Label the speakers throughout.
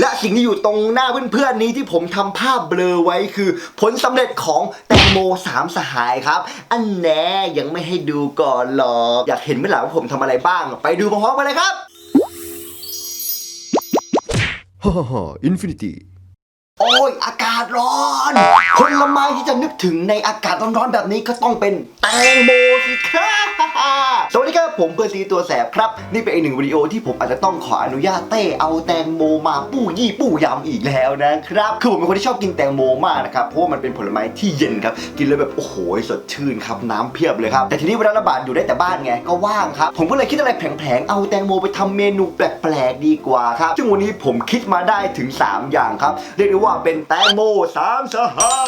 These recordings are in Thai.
Speaker 1: และสิ่งที่อยู่ตรงหน้าเพื่อนๆนี้ที่ผมทำภาพเบลอไว้คือ ผลสำเร็จของแตงโมสามสหายครับ อันแน่ยังไม่ให้ดูก่อนหรอกอยากเห็นไหมล่ะว่าผมทำอะไรบ้าง ไปดูพร้อมๆกันเลยครับ
Speaker 2: ฮ่าฮ่าฮ่าอินฟินิตี้
Speaker 1: โอ้ยอากาศร้อน ผลไม้ที่จะนึกถึงในอากาศร้อนๆแบบนี้ก็ต้องเป็นแตงโมสิครับสวัสดีครับผมเพื่อนซีตัวแสบครับ นี่เป็นอีกหนึ่งวิดีโอที่ผมอาจจะต้องขออนุญาตเต้เอาแตงโมมาปู้ยี่ปู้ยำอีกแล้วนะครับคือผมเป็นคนที่ชอบกินแตงโมมากนะครับเพราะว่ามันเป็นผลไม้ที่เย็นครับกินแล้วแบบโอ้โหสดชื่นครับน้ำเพียบเลยครับแต่ทีนี้เวลาระบาดอยู่ได้แต่บ้านไงก็ว่างครับผมก็เลยคิดอะไรแผลงๆเอาแตงโมไปทำเมนูแปลกๆดีกว่าครับซึ่งวันนี้ผมคิดมาได้ถึง 3 อย่างครับเรียกได้ว่าเป็นแตงโมสามสหาย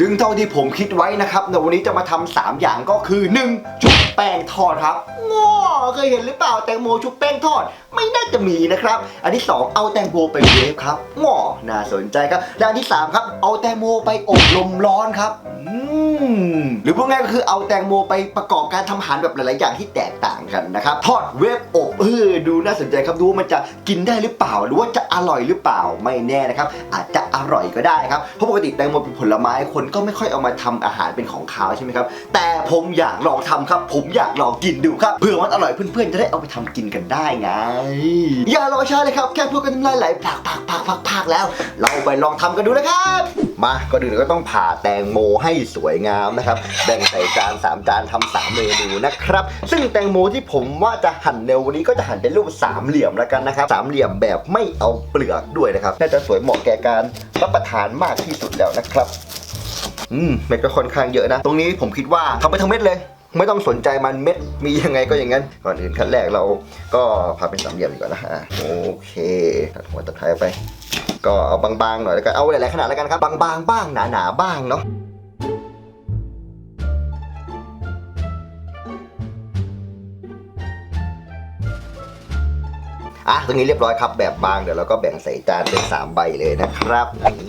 Speaker 1: ซึ่งเท่าที่ผมคิดไว้นะครับในวันนี้จะมาทำสามอย่างก็คือ 1. ชุบแป้งทอดครับง้อเคยเห็นหรือเปล่าแตงโมชุบแป้งทอด ไม่น่าจะมีนะครับ อันที่ 2 เอาแตงโมไปเวฟครับง้อน่าสนใจครับและอันที่ 3 ครับ เอาแตงโมไปอบลมร้อนครับอืมหรือพูดง่ายก็คือเอาแตงโมไปประกอบการทำอาหารแบบหลาย ๆ อย่างที่แตกต่างกันนะครับ ทอดเวฟอบเออดูน่าสนใจครับดูว่ามันจะกินได้หรือเปล่า หรือว่าจะอร่อยหรือเปล่าไม่แน่นะครับ อาจจะอร่อยก็ได้ครับเพราะปกติแตงโมเป็นผลไม้คนก็ไม่ค่อยเอามาทำอาหารเป็นของคาวใช่ไหมครับ แต่ผมอยากลองทำครับ ผมอยากลองกินดูครับเผื่อมันอร่อยเพื่อนๆจะได้เอาไปทำกินกันได้ไง อย่ารอช้าเลยครับ แค่พูดกันน้ำลายไหลพากพากพากพากพากแล้ว เราไปลองทำกันดูนะครับ มาก็อื่นก็ต้องผ่าแตงโมให้สวยงามนะครับแบ่งใส่จาน3จานทำสามเมนูนะครับ ซึ่งแตงโมที่ผมว่าจะหั่นในวันนี้ก็จะหั่นเป็นรูปสามเหลี่ยมแล้วกันนะครับสามเหลี่ยมแบบไม่เอาเปลือกด้วยนะครับน่าจะสวยเหมาะแก่การรับประทานมากที่สุดแล้วนะครับ อืมเม็ดก็ค่อนข้างเยอะนะ ตรงนี้ผมคิดว่าทำไปทั้งเม็ดเลย ไม่ต้องสนใจมันเม็ดมียังไงก็อย่างนั้น ก่อนอื่นขั้นแรกเราก็พาเป็นสามเหลี่ยมดีกว่านะฮะโอเคตัดหัวตัดท้ายไป ก็เอาบางๆหน่อยแล้วกันเอาหลายๆขนาดแล้วกันครับบางๆบ้างหนาๆบ้างเนาะ อะตรงนี้เรียบร้อยครับแบบบางเดี๋ยวเราก็แบ่งใส่จานเป็น 3 ใบเลยนะครับ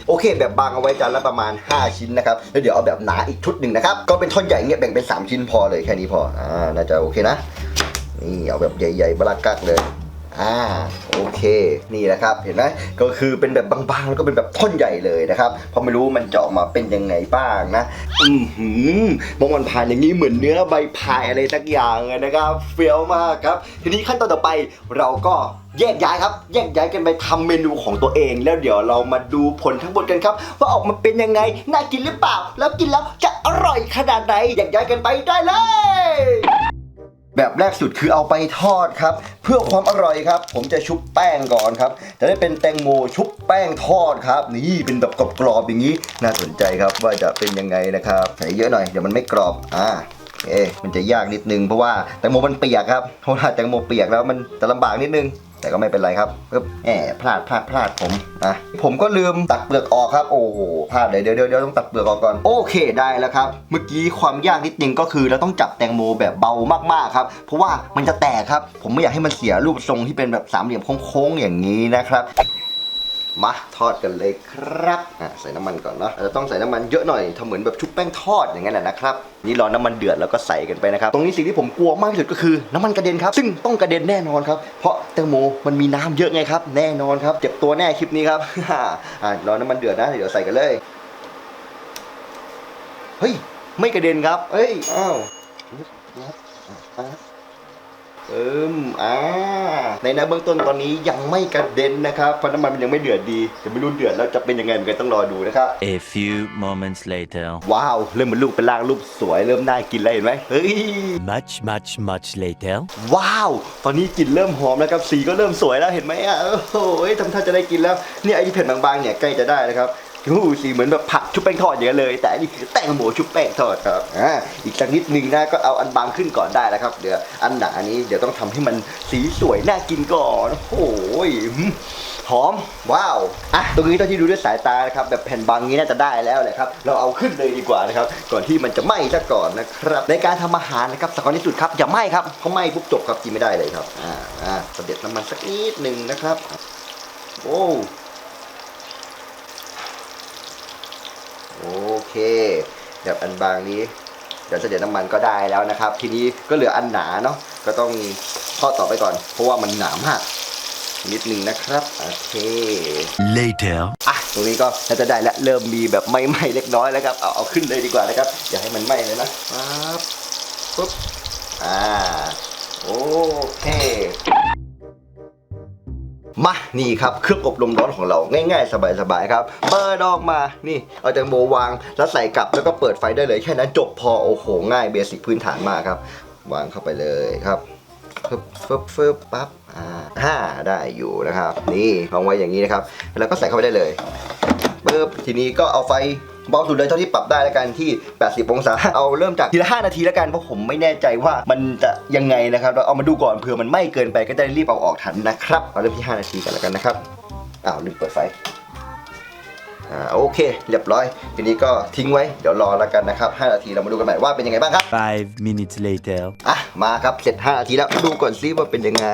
Speaker 1: โอเค แบบบางเอาไว้จานละประมาณ 5 ชิ้นนะครับแล้วเดี๋ยวเอาแบบหนาอีกชุดหนึ่งนะครับก็เป็นท่อนใหญ่เงี้ยแบ่งเป็น 3 ชิ้นพอเลยแค่นี้พออ่าน่าจะโอเคนะนี่เอาแบบใหญ่ๆบลากักเลย อ่าโอเคนี่แหละครับเห็นไหมก็คือเป็นแบบบางๆ แล้วก็เป็นแบบท่อนใหญ่เลยนะครับเพราะไม่รู้มันจะออกมาเป็นยังไงบ้างนะอือหือมองมันผ่านอย่างนี้เหมือนเนื้อใบพายอะไรสักอย่างเลยนะครับเฟี้ยวมากครับ ทีนี้ขั้นตอนต่อไปเราก็แยกย้ายครับ แยกย้ายกันไปทำเมนูของตัวเอง แล้วเดี๋ยวเรามาดูผลทั้งหมดกันครับ ว่าออกมาเป็นยังไงน่ากินหรือเปล่า แล้วกินแล้วจะอร่อยขนาดไหนแยกย้ายกันไปได้เลย แบบแรกสุดคือเอาไปทอดครับ เพื่อความอร่อยครับ ผมจะชุบแป้งก่อนครับ จะได้เป็นแตงโมชุบแป้งทอดครับ นี่เป็นแบบกรอบๆอย่างนี้ น่าสนใจครับว่าจะเป็นยังไงนะครับใส่เยอะหน่อยเดี๋ยวมันไม่กรอบอ่า เอ๊ะมันจะยากนิดนึงเพราะว่าแตงโมมันเปียกครับเพราะว่าแตงโมเปียกแล้วมันจะลำบากนิดนึง แต่ก็ไม่เป็นไรครับปึ๊บแหมพลาดพลาดพลาดผมอะผมก็ลืมตักเปลือกออกครับ โอ้โหพลาดเลยเดี๋ยวเดี๋ยวเดี๋ยวต้องตักเปลือกออกก่อนโอเคได้แล้วครับ เมื่อกี้ความยากนิดนึงก็คือเราต้องจับแตงโมแบบเบามากๆครับ เพราะว่ามันจะแตกครับ ผมไม่อยากให้มันเสียรูปทรงที่เป็นแบบสามเหลี่ยมโค้งๆอย่างนี้นะครับ มาทอดกันเลยครับอะใส่น้ำมันก่อนเนาะอาจะต้องใส่น้ำมันเยอะหน่อยทำเหมือนแบบชุบแป้งทอดอย่างนั้นแหละนะครับนี่รอน้ำมันเดือดแล้วก็ใส่กันไปนะครับตรงนี้สิ่งที่ผมกลัวมากที่สุดก็คือน้ำมันกระเด็นครับ ซึ่งต้องกระเด็นแน่นอนครับ เพราะแตงโมมันมีน้ำเยอะไงครับ แน่นอนครับเจ็บตัวแน่คลิปนี้ครับอะรอน้ำมันเดือดนะเดี๋ยวใส่กันเลยเฮ้ยไม่กระเด็นครับเฮ้ยอ้าว เอิมอ่าในนะเบื้องต้นตอนนี้ยังไม่กระเด็นนะครับเพราะน้ำมันมันยังไม่เดือดดีจะไม่รู้เดือดแล้วจะเป็นยังไงเหมือนกันต้องรอดูนะครับ
Speaker 3: A few moments later.
Speaker 1: ว้าวเริ่มเป็นลูกเป็นร่างรูปสวยเริ่มน่ากินแล้วเห็นไหมเฮ้ย
Speaker 3: Much, much, much later.
Speaker 1: ว้าว ตอนนี้กลิ่นเริ่มหอมแล้วครับสีก็เริ่มสวยแล้วเห็นไหมอะโอ้โหทำท่าจะได้กินแล้วเนี่ยไอ้ที่เผ็ดบางๆเนี่ยใกล้จะได้แล้วครับ อู้หูสีเหมือนแบบผักชุบแป้งทอดอย่างนั้เลย แต่อันนี้คือแตงโมชุบแป้งทอดครับอ่าอีกสักนิดนึงนะก็เอาอันบางขึ้นก่อนได้แล้วครับเดี๋ยวอันหนานี้เดี๋ยวต้องทำให้มันสีสวยน่ากินก่อนโอ้โหอมว้าวอะตรงนี้เท่าที่ดูด้วยสายตานะครับแบบแผ่นบางนี้น่าจะได้แล้วแหละครับ เราเอาขึ้นเลยดีกว่านะครับ ก่อนที่มันจะไหม้ซะก่อนนะครับ ในการทำอาหารนะครับสำคัญที่สุดครับอย่าไหม้ครับเพราะไหม้ปุ๊บจบครับกินไม่ได้เลยครับอ่าอ่าเสด็จน้ำมันสักนิดหนึ่งนะครับ โอ้ โอเคแบบอันบางนี้ เดี๋ยวเสด็จน้ำมันก็ได้แล้วนะครับ ทีนี้ก็เหลืออันหนาเนาะก็ต้องทอดต่อไปก่อน เพราะว่ามันหนามากนิดหนึ่งนะครับโอเค
Speaker 3: Later.
Speaker 1: อะตรงนี้ก็น่าจะได้แล้วเริ่มมีแบบไหม้ๆเล็กน้อยแล้วครับเอาเอาขึ้นเลยดีกว่านะครับอย่าให้มันไหม้เลยนะปั๊บปุ๊บอ่าโอเค มานี่ครับเครื่องอบลมร้อนของเราง่ายๆ สบายๆครับเปิดออกมานี่เอาแตงโมวางแล้วใส่กลับแล้วก็เปิดไฟได้เลยแค่นั้นจบพอโอ้โหง่ายเบสิกพื้นฐานมากครับ วางเข้าไปเลยครับฟึบฟึบฟึบปั๊บอ่าห้าได้อยู่นะครับ นี่วางไว้อย่างนี้นะครับ แล้วก็ใส่เข้าไปได้เลยปึ๊บทีนี้ก็เอาไฟ เบาสุดเลยเท่าที่ปรับได้แล้วกันที่ 80 องศา เอาเริ่มจากทีละ 5 นาทีแล้วกัน เพราะผมไม่แน่ใจว่ามันจะยังไงนะครับ เราเอามาดูก่อนเผื่อมันไม่เกินไปก็จะได้รีบเอาออกทันนะครับ เอาเริ่มที่ 5 นาทีกันแล้วกันนะครับ อ้าวลืมเปิดไฟ อ่าโอเค เรียบร้อย ทีนี้ก็ทิ้งไว้เดี๋ยวรอแล้วกันนะครับ5นาทีเรามาดูกันใหม่ว่าเป็นยังไงบ้างครับ
Speaker 3: Five minutes later.
Speaker 1: อะมาครับเสร็จ5นาทีแล้วดูก่อนซิว่าเป็นยังไง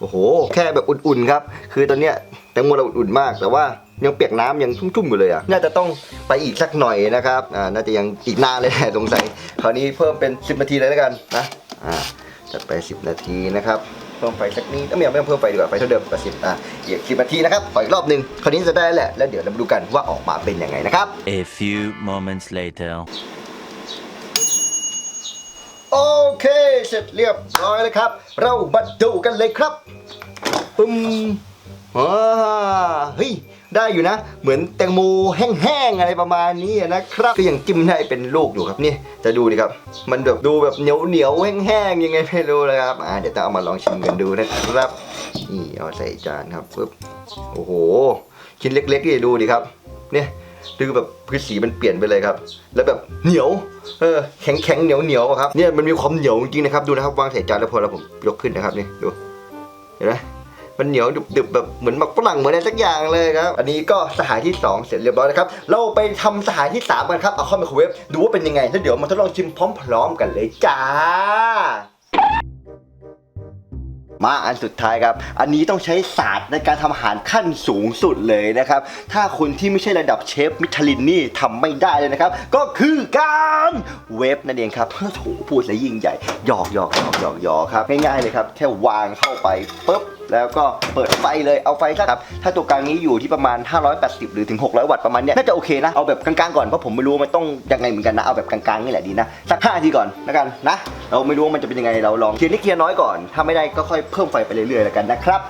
Speaker 1: โอ้โห แค่แบบอุ่นๆครับ คือตอนเนี้ยแตงโมเราอุ่นๆมาก แต่ว่ายังเปียกน้ำยังชุ่มๆอยู่เลยอะน่าจะต้องไปอีกสักหน่อยนะครับอ่าน่าจะยังอีกนานเลยแหละสงสัยคราวนี้เพิ่มเป็น 10 นาทีเลยแล้วกันนะอ่าจัดไป 10 นาทีนะครับ เพิ่มไฟสักนิดเอ้ยไม่เอาไม่ต้องเพิ่มไฟดีกว่าไฟเท่าเดิมกับสิบอะอีกสินาทีนะครับขออีกรอบหนึ่งคราวนี้จะได้แหละแล้วเดี๋ยวเรามาดูกันว่าออกมาเป็นยังไงนะครับ
Speaker 3: A few moments later.
Speaker 1: โอเค เสร็จเรียบร้อยแล้วครับ เรามาดูกันเลยครับปึ้มอ่าเฮ้ย ได้อยู่นะ เหมือนแตงโมแห้งๆอะไรประมาณนี้นะครับก็ยังจิ้มได้เป็นลูกอยู่ครับนี่จะดูดิครับ มันแบบดูแบบเหนียวเหนียวๆแห้งๆยังไงไม่รู้นะครับอ่าเดี๋ยวจะเอามาลองชิมกันดูนะครับนี่เอาใส่จานครับปึ๊บโอ้โหชิ้นเล็กๆนี่ดูดิครับ เนี่ยดูแบบพื้นสีมันเปลี่ยนไปเลยครับ แล้วแบบเหนียว เออแข็งแข็งๆเหนียวเหนียวๆครับเนี่ยมันมีความเหนียวจริงๆนะครับ ดูนะครับวางใส่จานแล้วพอแล้วผมยกขึ้นนะครับนี่ดูเห็นไหม มันเหนียวดึบๆแบบเหมือนหมักฝรั่งเหมือนอะไรสักอย่างเลยครับอันนี้ก็สหายที่ 2 เสร็จเรียบร้อยแล้วครับเราไปทำสหายที่ 3 กันครับเอาเข้าไมโครเวฟดูว่าเป็นยังไงแล้วเดี๋ยวมาทดลองชิมพร้อม ๆ กันเลยจ้ามาอันสุดท้ายครับ อันนี้ต้องใช้ศาสตร์ในการทำอาหารขั้นสูงสุดเลยนะครับ ถ้าคนที่ไม่ใช่ระดับเชฟมิชลินนี่ทำไม่ได้เลยนะครับ ก็คือการเวฟนั่นเองครับโอ้โหพูดซะยิ่งใหญ่หยอกหยอกหยอกหยอกหยอกครับ ง่ายๆเลยครับ แค่วางเข้าไปปุ๊บ แล้วก็เปิดไฟเลยเอาไฟสักครับถ้าตัวกลางนี้อยู่ที่ประมาณ 580 หรือถึง 600 วัตต์ประมาณเนี้ยน่าจะโอเคนะเอาแบบกลางๆก่อนเพราะผมไม่รู้ว่ามันต้องยังไงเหมือนกันนะเอาแบบกลางๆนี่แหละดีนะสัก5นาทีก่อนแล้วกันนะเราไม่รู้ว่ามันจะเป็นยังไงเราลองเคลียร์นิดเคลียร์น้อยก่อน ถ้าไม่ได้ก็ค่อยเพิ่มไฟไปเรื่อยๆแล้วกันนะครับ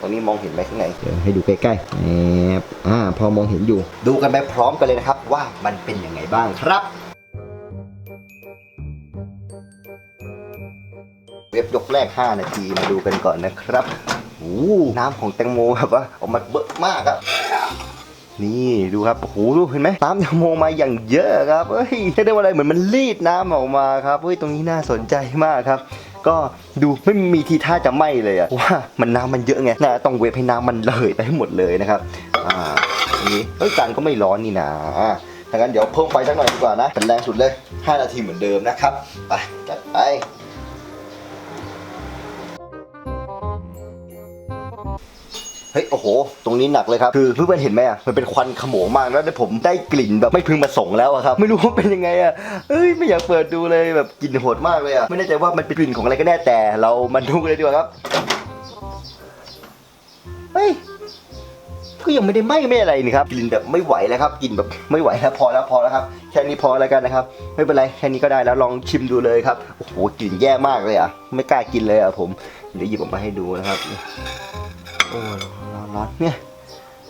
Speaker 1: ตรงนี้มองเห็นไหมข้างในเดี๋ยวให้ดูใกล้ๆแอบอ่าพอมองเห็นอยู่ ดูกันไปพร้อมกันเลยนะครับว่ามันเป็นยังไงบ้างครับ เว็บยกแรก 5 นาทีมาดูกันก่อนนะครับโอ้น้ำของแตงโมแบบว่าออกมาเบอะมากอะนี่ดูครับโอ้โหดูเห็นไหมน้ำแตงโมมาอย่างเยอะครับเฮ้ยเรียกได้ว่าอะไรเหมือนมันรีดน้ำออกมาครับเฮ้ยตรงนี้น่าสนใจมากครับ ก็ดูไม่มีทีท่าจะไหม้เลยอะว่ามันน้ำมันเยอะไงน่าต้องเวฟให้น้ำมันระเหยไปให้หมดเลยนะครับอ่านี้เฮ้ยจานก็ไม่ร้อนนี่นะถ้างั้นเดี๋ยวเพิ่มไฟสักหน่อยดีกว่านะเป็นแรงสุดเลย 5 นาทีเหมือนเดิมนะครับไปจัดไป เฮ้ยโอ้โห ตรงนี้หนักเลยครับ คือเพื่อนๆเห็นไหมอะมันเป็นควันขโมงมากแล้วผมได้กลิ่นแบบไม่พึงประสงค์แล้วอะครับ ไม่รู้ว่าเป็นยังไงอะเอ้ยไม่อยากเปิดดูเลยแบบกลิ่นโหดมากเลยอะไม่แน่ใจว่ามันเป็นกลิ่นของอะไรก็แน่แต่เรามาดูกันเลยดีกว่าครับเฮ้ยก็ยังไม่ได้ไหม้ไม่อะไรนี่ครับกลิ่นแบบไม่ไหวแล้วครับกลิ่นแบบไม่ไหวแล้วพอแล้วพอแล้วครับแค่นี้พอแล้วกันนะครับ ไม่เป็นไรแค่นี้ก็ได้แล้วลองชิมดูเลยครับโอ้โหกลิ่นแย่มากเลยอะไม่กล้ากินเลยอะผมเดี๋ยวหยิบออกมาให้ดูนะครับโอ้ ร้อนเนี่ย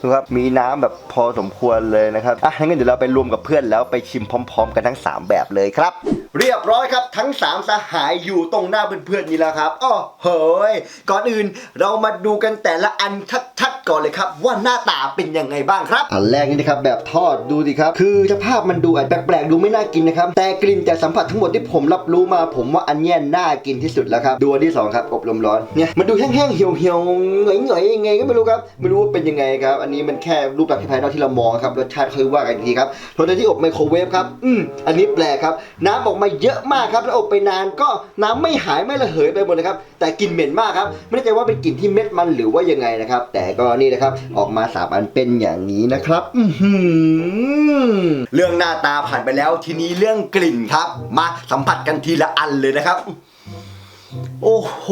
Speaker 1: ดูครับมีน้ำแบบพอสมควรเลยนะครับอะงั้นเดี๋ยวเราไปรวมกับเพื่อนแล้วไปชิมพร้อม ๆ กันทั้ง 3 แบบเลยครับ เรียบร้อยครับทั้ง 3 สหายอยู่ตรงหน้าเพื่อนๆนี่แล้วครับอ้อเฮ้ยก่อนอื่นเรามาดูกันแต่ละอันทัดๆก่อนเลยครับ ว่าหน้าตาเป็นยังไงบ้างครับ อันแรกนี่นะครับแบบทอดดูดิครับ คือสภาพมันดูอาจแปลกๆดูไม่น่ากินนะครับ แต่กลิ่นจากสัมผัสทั้งหมดที่ผมรับรู้มา ผมว่าอันเนี้ยน่ากินที่สุดแล้วครับดูอันที่สองครับอบลมร้อนเนี่ยมันดูแห้งๆเหี่ยวๆเหน่อยๆยังไงก็ไม่รู้ครับไม่รู้ว่าเป็นยังไงครับอันนี้มันแค่รูปลักษณ์ที่ภายนอกที่เรามองครับรสชาติค่อยว่ากันอีกทีครับรสชาติที่อบไมโครเวฟครับอืมอันนี้แปลกครับน้ำออกมาเยอะมากครับแล้วอบไปนานก็น้ำไม่หายไม่ระเหยไปหมดเลยครับแต่กลิ่นเหม็นมากครับไม่แน่ใจว่าเป็นกลิ่นที่เม็ดมันหรือว่ายังไงนะครับ แต่ก็นี่นะครับออกมาสามอันเป็นอย่างนี้นะครับอืเรื่องหน้าตาผ่านไปแล้วทีนี้เรื่องกลิ่นครับ มาสัมผัสกันทีละอันเลยนะครับ โอ้โห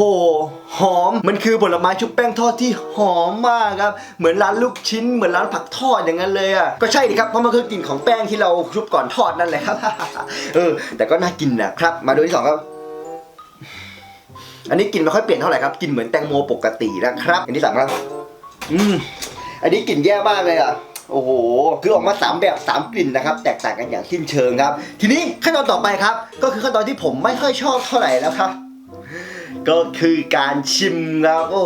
Speaker 1: หอม มันคือผลไม้ชุบแป้งทอดที่หอมมากครับ เหมือนร้านลูกชิ้น เหมือนร้านผักทอดอย่างนั้นเลยอะ ก็ใช่ดิครับ เพราะมันคือกลิ่นของแป้งที่เราชุบก่อนทอดนั่นแหละครับ เออ แต่ก็น่ากินนะครับ มาดูที่สองครับ อันนี้กลิ่นไม่ค่อยเปลี่ยนเท่าไหร่ครับ กลิ่นเหมือนแตงโมปกตินะครับ อันที่สามครับ อืม อันนี้กลิ่นแย่มากเลยอะโอ้โห คือออกมาสามแบบสามกลิ่นนะครับ แตกต่างกันอย่างสิ้นเชิงครับ ทีนี้ขั้นตอนต่อไปครับ ก็คือขั้นตอนที่ผมไม่ค่อยชอบเท่าไหร่แล้วครับ ก็คือการชิมครับโอ้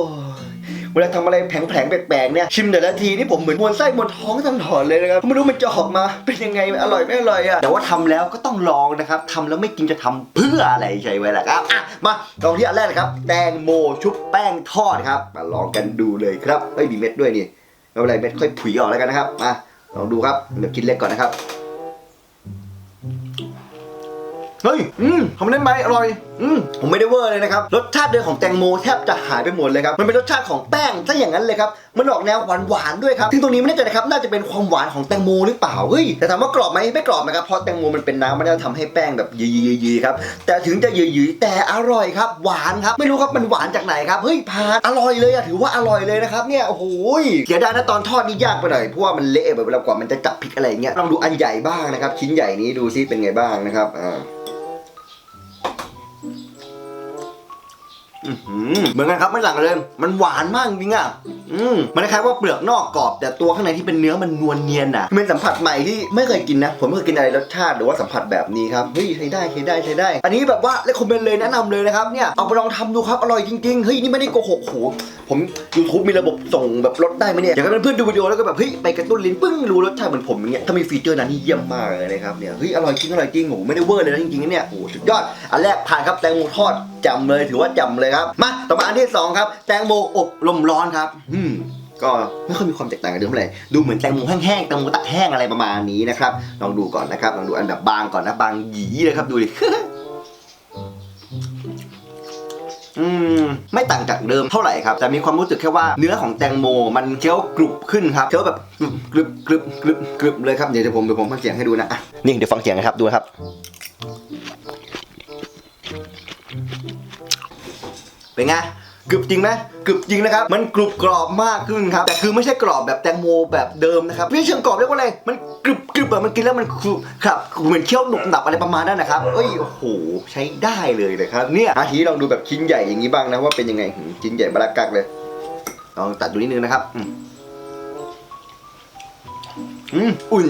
Speaker 1: เวลาทำอะไรแผลงๆแปลกๆเนี่ยชิมแต่ละทีนี่ผมเหมือนมวนไส้มวนท้องตลอดเลยนะครับไม่รู้มันจะออกมาเป็นยังไงอร่อยไม่อร่อยอะแต่ว่าทำแล้วก็ต้องลองนะครับทำแล้วไม่กินจะทำเพื่ออะไรใช่ไหมล่ะครับอะมาลองที่อันแรกเลยครับแตงโมชุบแป้งทอดครับมาลองกันดูเลยครับเอ้ยมีเม็ดด้วยนี่ไม่เป็นไรเม็ดค่อยผุยออกแล้วกันนะครับมาลองดูครับเดี๋ยวกินเล็กก่อนนะครับเฮ้ยอืมทำได้ไหมอร่อย อืมผมไม่ได้เวอร์เลยนะครับ รสชาติเดิมของแตงโมแทบจะหายไปหมดเลยครับ มันเป็นรสชาติของแป้งซะอย่างนั้นเลยครับ มันออกแนวหวานหวานๆด้วยครับซึ่งตรงนี้ไม่แน่ใจนะครับ น่าจะเป็นความหวานของแตงโมหรือเปล่า เฮ้ย แต่ถามว่ากรอบไหมไม่กรอบนะครับ เพราะแตงโมมันเป็นน้ำมันจะทำให้แป้งแบบยีๆๆครับ แต่ถึงจะยีๆๆแต่อร่อยครับ หวานครับ ไม่รู้ครับมันหวานจากไหนครับ เฮ้ยพาอร่อยเลยอะถือว่าอร่อยเลยนะครับเนี่ย โอ้โหยเสียดายนะตอนทอดนี่ยากไปหน่อย เพราะว่ามันเละแบบเวลากว่ามันจะจับพริกอะไรเงี้ย ลองดูอันใหญ่บ้างนะครับ ชิ้นใหญ่นี้ดูซิเป็นไงบ้างนะครับ อ่า เหมือนกันครับไม่ต่างกันเลย มันหวานมากจริงอะอืมมันคล้ายว่าเปลือกนอกกรอบ แต่ตัวข้างในที่เป็นเนื้อมันนวลเนียนอะเป็นสัมผัสใหม่ที่ไม่เคยกินนะ ผมไม่เคยกินอะไรรสชาติหรือว่าสัมผัสแบบนี้ครับเฮ้ยใช้ได้ใช้ได้ใช้ได้ อันนี้แบบว่าเลคคอมเมนต์เลยแนะนำเลยนะครับเนี่ยเอาไปลองทำดูครับอร่อยจริงๆเฮ้ยนี่ไม่ได้โกหกโหผม YouTube มีระบบส่งแบบลดได้ไหมเนี่ยอยากให้เพื่อนๆดูวิดีโอแล้วก็แบบเฮ้ยไปกระตุ้นลิ้นปึ้งรู้รสชาติเหมือนผมอย่างเงี้ยถ้ามีฟีเจอร์นั้นนี่เยี่ยมมากเลยนะครับเนี่ยเฮ้ยอร่อยจริงอร่อยจริงโหไม่ได้เวอร์เลยนะจริงๆเนี่ยโอ้สุดยอดอันแรกผ่านครับแตงโมทอดจำเลยถือว่าจำเลยครับมาต่อมาอันที่สองครับ แตงโมอบลมร้อนครับอืมก็ไม่ค่อยมีความแตกต่างกันเดิมเลยดูเหมือนแตงโมแห้งๆแตงโมตักแห้งอะไรประมาณนี้นะครับลองดูก่อนนะครับลองดูอันแบบบางก่อนนะบางหยีเลยครับดูดิอืมไม่ต่างจากเดิมเท่าไหร่ครับแต่มีความรู้สึกแค่ว่าเนื้อของแตงโมมันเคี้ยวกรุบขึ้นครับเคี้ยวแบบกรึบกรึบกรึบกรึบเลยครับเดี๋ยวผมเดี๋ยวผมฟังเสียงให้ดูนะอะนี่เดี๋ยวฟังเสียงนะครับดูนะครับ เป็นไงกรึบจริงไหมกรึบจริงนะครับ มันกรุบกรอบมากขึ้นครับ แต่คือไม่ใช่กรอบแบบแตงโมแบบเดิมนะครับไม่เชิงกรอบเรียกว่าอะไร มันกรึบกรึบแบบมันกินแล้วมันครุบครับเหมือนเคี้ยวหนุบหนับอะไรประมาณนั้นนะครับ เอ้ย โอ้โห ใช้ได้เลยนะครับ เนี่ยอาทีลองดูแบบชิ้นใหญ่อย่างนี้บ้างนะว่าเป็นยังไงหืมชิ้นใหญ่บารากักเลย ลองตัดดูนิดนึงนะครับ อืม อุ่น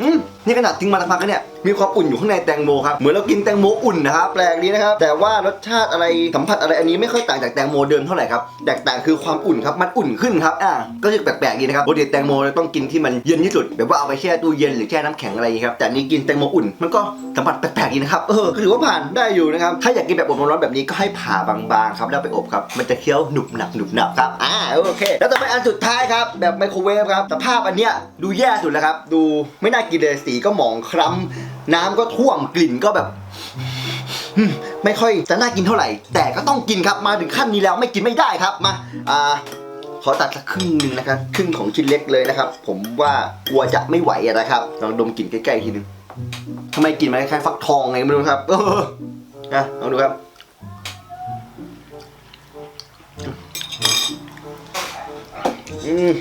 Speaker 1: อืม นี่ขนาดทิ้งมาสักพักแล้วเนี่ยมีความอุ่นอยู่ข้างในแตงโมครับเหมือนเรากินแตงโมอุ่นนะครับแปลกดีนะครับแต่ว่ารสชาติอะไรสัมผัสอะไรอันนี้ไม่ค่อยต่างจากแตงโมเดิมเท่าไหร่ครับแตกต่างคือความอุ่นครับมันอุ่นขึ้นครับอ่าก็จะแปลกๆดีนะครับปกติแตงโมเราต้องกินที่มันเย็นที่สุดแบบว่าเอาไปแช่ตู้เย็นหรือแช่น้ำแข็งอะไรอย่างนี้ครับแต่อันนี้กินแตงโมอุ่นมันก็สัมผัสแปลกๆดีนะครับเออก็ถือว่าผ่านได้อยู่นะครับถ้าอยากกินแบบอบร้อนๆแบบนี้ก็ให้ผ่าบางๆครับแล้วไปอบครับมันจะเคี้ยวหนุบหนับหนุบหนับครับอ่าโอเค แล้วต่อไปอันสุดท้ายครับแบบไมโครเวฟครับสภาพอันเนี้ยดูแย่สุดแล้วครับดูไม่น่ากินเลยสีก็หมองคล้ำน้ำก็ท่วมกลิ่นก็แบบไม่ค่อยจะน่ากินเท่าไหร่ แต่ก็ต้องกินครับมาถึงขั้นนี้แล้วไม่กินไม่ได้ครับมาอ่าขอตัดสักครึ่งหนึ่งนะครับครึ่งของชิ้นเล็กเลยนะครับ ผมว่ากลัวจะไม่ไหวนะครับลองดมกลิ่นใกล้ๆทีนึงทำไมกลิ่นมันคล้ายฟักทองไงไม่รู้ครับเออนะลองดูครับอืม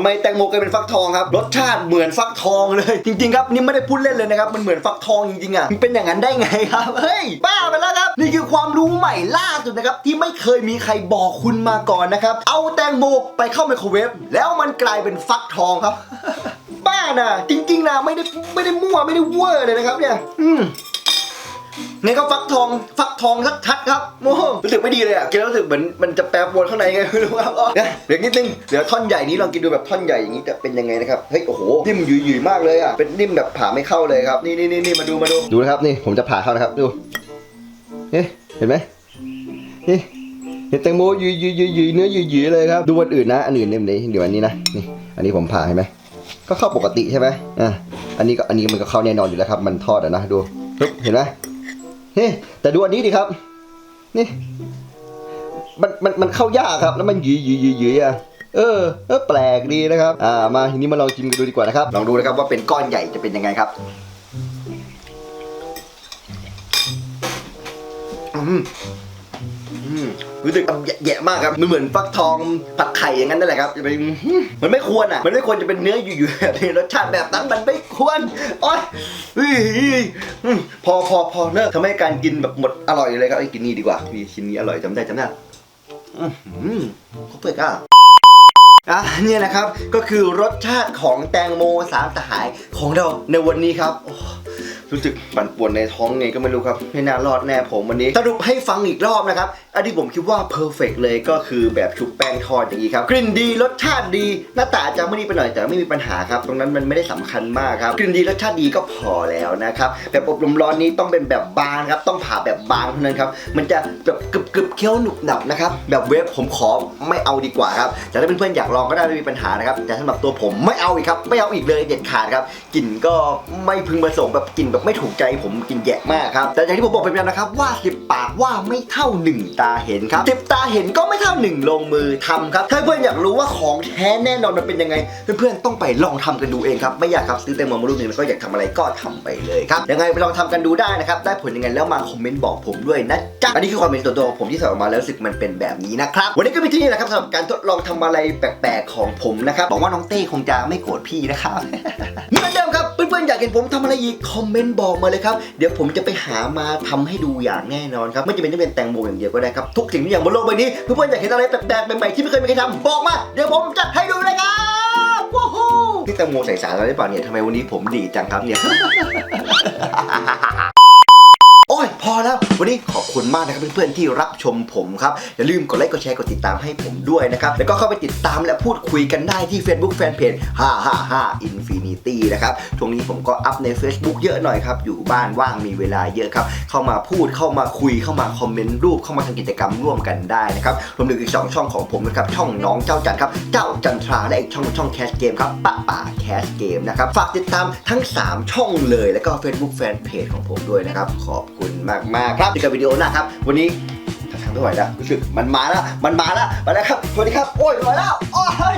Speaker 1: ทำไมแตงโมกลายเป็นฟักทองครับ รสชาติเหมือนฟักทองเลย จริงๆครับนี่ไม่ได้พูดเล่นเลยนะครับมันเหมือนฟักทองจริงๆอะมันเป็นอย่างนั้นได้ไงครับเฮ้ยบ้าไปแล้วครับ นี่คือความรู้ใหม่ล่าสุดนะครับที่ไม่เคยมีใครบอกคุณมาก่อนนะครับเอาแตงโมไปเข้าไมโครเวฟแล้วมันกลายเป็นฟักทองครับ บ้าน่ะจริงๆนะไม่ได้ไม่ได้มั่วไม่ได้เวอร์เลยนะครับเนี่ยอืม นี่ก็ฟักทองฟักทองชัดๆครับโอ้โหรู้สึกไม่ดีเลยอะกินแล้วรู้สึกเหมือนมันจะแปรปรวนข้างในไงไม่รู้ครับอ๋อเดี๋ยวเดี๋ยวนิดนึงเดี๋ยวท่อนใหญ่นี้ลองกินดูแบบท่อนใหญ่อย่างนี้จะเป็นยังไงนะครับเฮ้ยโอ้โหนิ่มหยุยๆมากเลยอะเป็นนิ่มแบบผ่าไม่เข้าเลยครับนี่นี่นี่มาดูมาดูดูนะครับนี่ผมจะผ่าเข้านะครับดูเอ๊ะเห็นไหมนี่เห็นแตงโมหยุยหยุยหยุยหยุยเนื้อหยุยหยุยเลยครับดูวันอื่นนะอันอื่นเนี่ยเดี๋ยวอันนี้นะนี่อันนี้ผมผ่าเห็นไหมก็เข้าปกติใช่ไหมอะอันนี้ก็อันนี้มันก็เข้าแน่นอนอยู่แล้วครับ มันทอดอะนะดูเห็นไหม นี่แต่ดูอันนี้ดิครับ นี่ มันมันมันเข้ายากครับ แล้วมันหยีหยีหยีหยีอะเออเออแปลกดีนะครับ อ่ามาทีนี้มาลองชิมกันดูดีกว่านะครับ ลองดูนะครับว่าเป็นก้อนใหญ่จะเป็นยังไงครับอืม รู้สึกแย่ๆมากครับมันเหมือนฟักทองผัดไข่อย่างนั้นนั่นแหละครับจะเป็นมันไม่ควรอะ มันไม่ควรจะเป็นเนื้ออยู่ๆแบบนี้รสชาติแบบนั้นมันไม่ควรโอ๊ยเฮ้ยพอพอพอเลิกทำให้การกินแบบหมดอร่อยเลยครับไอ้กินนี่ดีกว่ามีชิ้นนี้อร่อยจำได้จำได้อือหือเขาเปิดอะอะเนี่ยนะครับก็คือรสชาติของแตงโมสามสหายของเราในวันนี้ครับ รู้สึกปั่นป่วนในท้องไงก็ไม่รู้ครับไม่น่ารอดแน่ผมวันนี้สรุปให้ฟังอีกรอบนะครับอันที่ผมคิดว่าเพอร์เฟกเลยก็คือแบบชุบแป้งทอดอย่างนี้ครับกลิ่นดีรสชาติดี หน้าตาจะไม่ดีไปหน่อยแต่ไม่มีปัญหาครับ ตรงนั้นมันไม่ได้สำคัญมากครับกลิ่นดีรสชาติดีก็พอแล้วนะครับแบบอบลมร้อนนี้ต้องเป็นแบบบางครับต้องผ่าแบบบางเท่านั้นครับมันจะแบบกึบกึบเคี้ยวหนุบหนับนะครับแบบเวฟผมขอไม่เอาดีกว่าครับแต่ถ้าเพื่อนๆอยากลองก็ได้ไม่มีปัญหานะครับแต่สำหรับตัวผมไม่เอาอีกครับไม่เอาอีกเลยเด็ดขาดครับกลิ่นก็ไม่พึงประสงค์แบบกลิ่นแบบไม่ถูกใจผมกินแย่มากครับ แต่อย่างที่ผมบอกไปแล้วนะครับว่าสิบปากว่าไม่เท่าหนึ่งตาเห็นครับสิบตาเห็นก็ไม่เท่าหนึ่งลงมือทำครับ ถ้าเพื่อนอยากรู้ว่าของแท้แน่นอนมันเป็นยังไง เพื่อนๆต้องไปลองทำกันดูเองครับ ไม่อยากครับซื้อแตงโมมาลูกหนึงแล้วก็อยากทำอะไรก็ทำไปเลยครับ ยังไงไปลองทำกันดูได้นะครับ ได้ผลยังไงแล้วมาคอมเมนต์บอกผมด้วยนะจ๊ะ อันนี้คือความเป็นส่วนตัวของผมที่ใส่ออกมาแล้วรู้สึกมันเป็นแบบนี้นะครับ วันนี้ก็มีที่นี่แหละครับสำหรับการทดลองทำอะไรแปลกๆของผมนะครับ บอกว่าน้องเต้คงจะไม่โกรธพี่นะครับเหมือนเดิมครับ เพื่อนๆอยากเห็นผมทำอะไรอีกคอมเมนต์บอกมาเลยครับ เดี๋ยวผมจะไปหามาทำให้ดูอย่างแน่นอนครับ ไม่จำเป็นต้องเป็นแตงโมอย่างเดียวก็ได้ครับ ทุกสิ่งทุกอย่างบนโลกใบนี้เพื่อนๆอยากเห็นอะไรแปลกๆใหม่ๆที่ไม่เคยมีใครทำบอกมา เดี๋ยวผมจัดให้ดูเลยครับว้าวที่แตงโมใส่สารอะไรหรือเปล่าเนี่ยทำไมวันนี้ผมดีจังครับเนี่ย อ้ยพอแล้ว วันนี้ขอบคุณมากนะครับเพื่อนๆที่รับชมผมครับ อย่าลืมกดไลค์กดแชร์กดติดตามให้ผมด้วยนะครับ แล้วก็เข้าไปติดตามและพูดคุยกันได้ที่ Facebook Fanpage 555 Infinity นะครับช่วงนี้ผมก็อัพใน Facebook เยอะหน่อยครับ อยู่บ้านว่างมีเวลาเยอะครับ เข้ามาพูดเข้ามาคุยเข้ามาคอมเมนต์รูปเข้ามาทำกิจกรรมร่วมกันได้นะครับรวมถึงอีกสองช่องของผมนะครับช่องน้องเจ้าจันครับเจ้าจันทราและอีกช่องช่องแคสเกมครับป้าป่าแคสเกมนะครับฝากติดตามทั้ง 3 ช่องเลย แล้วก็ Facebook Fanpage ของผมด้วยนะครับขอบคุณมากมาครับเจอกันวิดีโอหน้าครับ วันนี้ทาทำไม่ไหวแล้วรู้สึกมันมาแล้ว มันมาแล้ว มาแล้วครับ สวัสดีครับ โอ้ยม่ไหวแล้ว โอ้ย